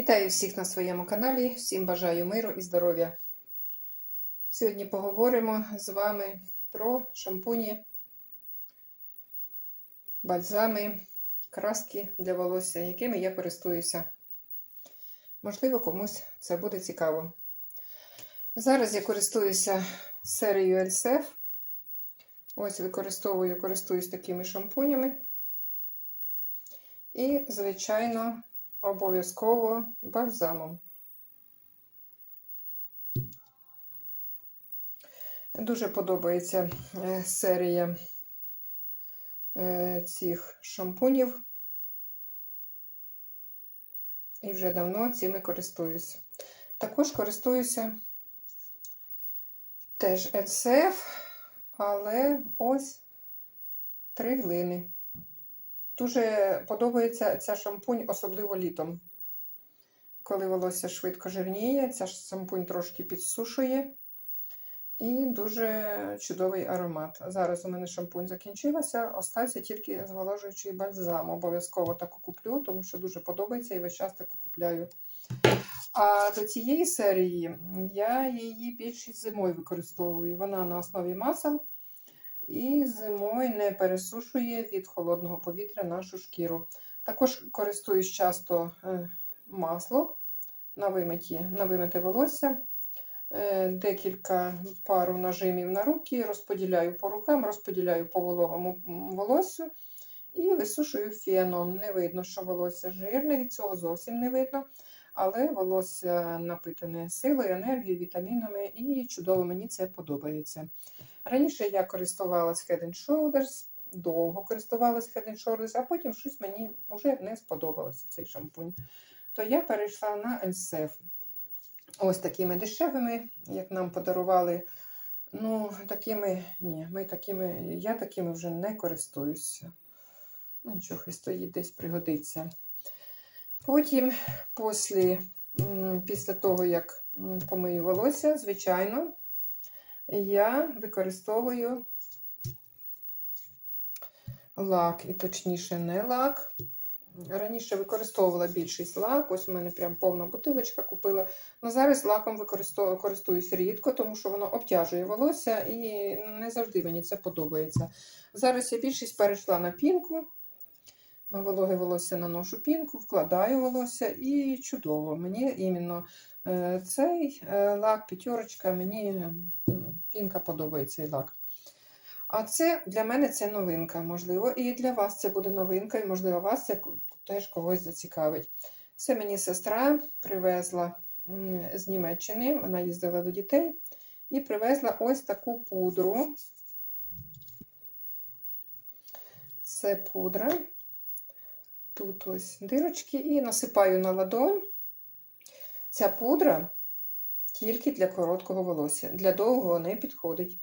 Вітаю всіх на своєму каналі. Всім бажаю миру і здоров'я. Сьогодні поговоримо з вами про шампуні, бальзами, краски для волосся, якими я користуюся. Можливо, комусь це буде цікаво. Зараз я користуюся серією LCF. Ось використовую, користуюсь такими шампунями. І, звичайно, обов'язково бальзамом. Дуже подобається е, серія е, цих шампунів. І вже давно цими користуюсь. Також користуюся теж LCF, але ось три глини. Дуже подобається ця шампунь, особливо літом. Коли волосся швидко жирніє, ця шампунь трошки підсушує. І дуже чудовий аромат. Зараз у мене шампунь закінчилася, остався тільки зволожуючий бальзам. Обов'язково таку куплю, тому що дуже подобається і весь час таку купляю. А до цієї серії я її більшість зимою використовую. Вона на основі масел і зимою не пересушує від холодного повітря нашу шкіру. Також користуюсь часто е, масло на вимиті, на вимите волосся. Е, декілька пару нажимів на руки, розподіляю по рукам, розподіляю по вологому волоссю і висушую феном. Не видно, що волосся жирне, від цього зовсім не видно. Але волосся напитане силою, енергією, вітамінами, і чудово мені це подобається. Раніше я користувалась Head Shoulders, довго користувалась Head Shoulders, а потім щось мені вже не сподобалося цей шампунь. То я перейшла на LCF. Ось такими дешевими, як нам подарували. Ну, такими, ні, ми такими, я такими вже не користуюся. Ну, нічого, стоїть десь пригодиться. Потім, після, після того, як помию волосся, звичайно, я використовую лак, і точніше, не лак. Раніше використовувала більшість лак, ось у мене прям повна бутилочка купила. Але зараз лаком користуюсь рідко, тому що воно обтяжує волосся і не завжди мені це подобається. Зараз я більшість перейшла на пінку. На вологе волосся наношу пінку, вкладаю волосся і чудово. Мені іменно е, цей е, лак, п'ятерочка, мені пінка подобається цей лак. А це для мене це новинка. Можливо, і для вас це буде новинка, і, можливо, вас це теж когось зацікавить. Це мені сестра привезла з Німеччини, вона їздила до дітей і привезла ось таку пудру. Це пудра. Тут ось дирочки, і насипаю на ладонь. Ця пудра тільки для короткого волосся. Для довгого не підходить.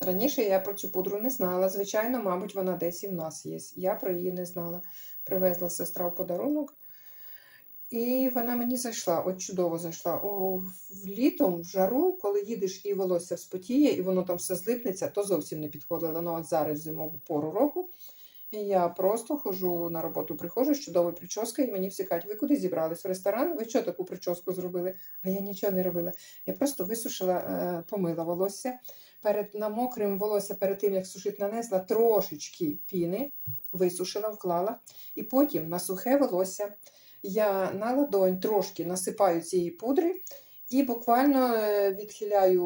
Раніше я про цю пудру не знала. Звичайно, мабуть, вона десь і в нас є. Я про її не знала. Привезла сестра в подарунок. І вона мені зайшла, от чудово зайшла. О, в Літом, в жару, коли їдеш і волосся вспотіє, і воно там все злипнеться, то зовсім не підходило. Ну, от зараз зимову пору року. Я просто ходжу на роботу, приходжу з чудовою прическою, і мені всі ви куди зібрались? В ресторан? Ви що таку прическу зробили? А я нічого не робила. Я просто висушила, е, помила волосся. Перед на мокрим волосся, перед тим, як сушити, нанесла трошечки піни, висушила, вклала. І потім на сухе волосся я на ладонь трошки насипаю цієї пудри. І буквально е, відхиляю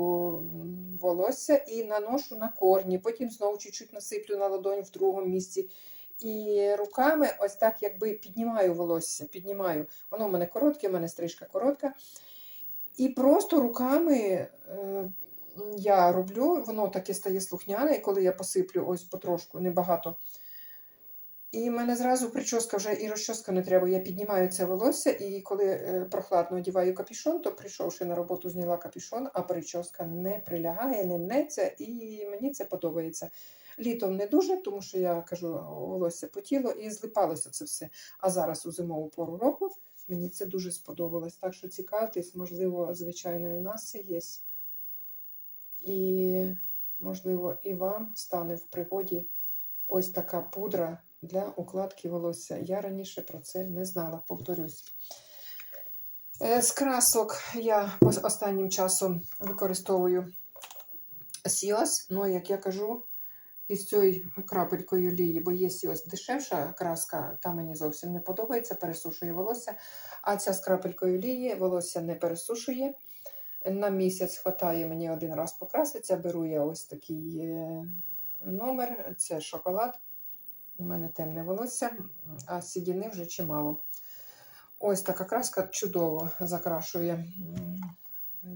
волосся і наношу на корні. Потім знову чуть-чуть насиплю на ладонь в другому місці. І руками ось так якби піднімаю волосся. піднімаю. Воно в мене коротке, в мене стрижка коротка. І просто руками е, я роблю, воно таке стає слухняне, і коли я посиплю ось потрошку, небагато. І в мене зразу прическа вже і розчоска не треба. Я піднімаю це волосся, і коли е, прохладно одіваю капюшон, то прийшовши на роботу, зняла капюшон, а прическа не прилягає, не мнеться, і мені це подобається. Літом не дуже, тому що я кажу, волосся потіло і злипалося це все. А зараз у зимову пору року мені це дуже сподобалось. Так що цікавтесь, можливо, звичайно, і в нас це є. І, можливо, і вам стане в пригоді ось така пудра для укладки волосся. Я раніше про це не знала, повторюсь. Е, З красок я останнім часом використовую сіос. Ну, як я кажу, із цією крапелькою олії, бо є сіос дешевша краска, та мені зовсім не подобається, пересушує волосся. А ця з крапелькою олії волосся не пересушує. На місяць хватає мені один раз покраситься. Беру я ось такий е, номер, це шоколад. У мене темне волосся, а сідіни вже чимало. Ось така краска чудово закрашує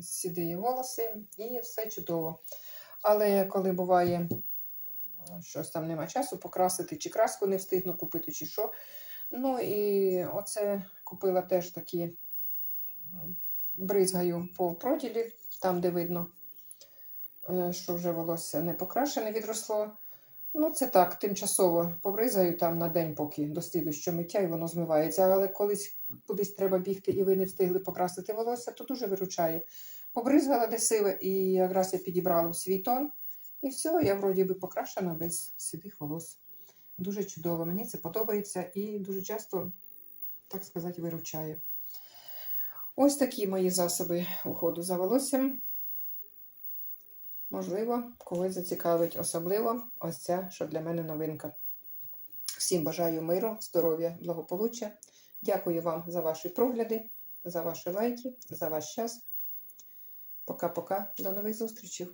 сідиї волоси і все чудово. Але коли буває, щось там нема часу покрасити, чи краску не встигну купити, чи що. Ну і оце купила теж такі бризгаю по проділі, там, де видно, е, що вже волосся не покрашене, відросло. Ну, це так, тимчасово побризгаю там на день, поки до слідущого миття і воно змивається. Але колись кудись треба бігти і ви не встигли покрасити волосся, то дуже виручає. Побризгала де сиве, і якраз я підібрала в свій тон. І все, я вроді би покрашена без сідих волос. Дуже чудово, мені це подобається і дуже часто, так сказати, виручає. Ось такі мої засоби уходу за волоссям. Можливо, когось зацікавить особливо ось ця, що для мене новинка. Всім бажаю миру, здоров'я, благополуччя. Дякую вам за ваші прогляди, за ваші лайки, за ваш час. Пока-пока. До нових зустрічей.